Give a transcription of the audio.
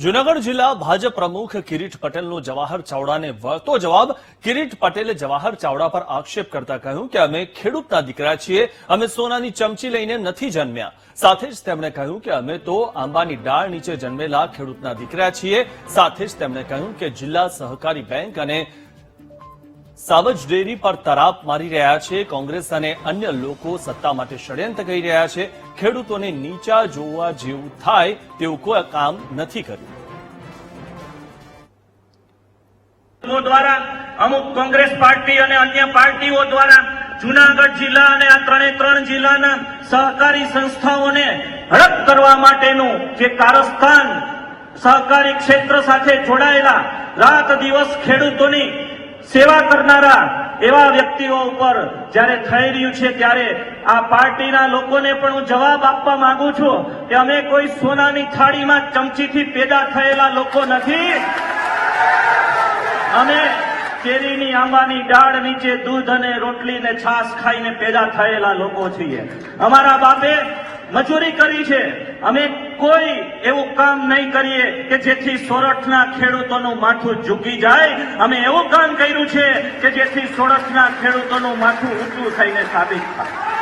જુનાગઢ જિલ્લા ભાજપ પ્રમુખ કિરીટ પટેલનો જવાહર ચાવડાને વળતો જવાબ કિરીટ પટેલે જવાહર ચાવડા પર આક્ષેપ કરતા કહ્યું કે અમે ખેડૂતના દીકરા છીએ, અમે સોનાની ચમચી લઈને નથી જન્મ્યા. સાથે જ તેમણે કહ્યું કે અમે તો આંબાની ડાળ નીચે જન્મેલા ખેડૂતના દીકરા છીએ. સાથે જ તેમણે કહ્યું કે જિલ્લા સહકારી બેંક અને સાવજ ડેરી પર તરાપ મારી રહ્યા છે. કોંગ્રેસ અને અન્ય લોકો સત્તા માટે ષડયંત્ર કરી રહ્યા છે. ખેડૂતોને નીચા જોવા જેવું થાય તેવું કોઈ કામ નથી કર્યું. દ્વારા અમુક કોંગ્રેસ પાર્ટી અને અન્ય પાર્ટીઓ દ્વારા જુનાગઢ જિલ્લા અને આ ત્રણે ત્રણ જિલ્લાના સહકારી સંસ્થાઓને હડપ કરવા માટેનું જે કારસ્થાન સહકારી ક્ષેત્ર સાથે જોડાયેલા રાત દિવસ ખેડૂતોની સેવા કરનારા એવા વ્યક્તિઓ ઉપર જ્યારે થઈ રહ્યું છે ત્યારે આ પાર્ટીના લોકોને પણ હું જવાબ આપવા માંગુ છું કે અમે કોઈ સોનાની થાળીમાં ચમચીથી પેદા થયેલા લોકો નથી. અમે કેરીની આંબાની ડાળ નીચે દૂધ અને રોટલી ને છાશ ખાઈને પેદા થયેલા લોકો છીએ. અમારા બાપે મજૂરી કરી છે. અમે કોઈ એવું કામ નહીં કરીએ કે જેથી સોરઠના ખેડૂતોનું માથું ઝૂકી જાય. અમે એવું કામ કર્યું છે કે જેથી સોરઠના ખેડૂતોનું માથું ઊંચું થઈને સાબિત થાય.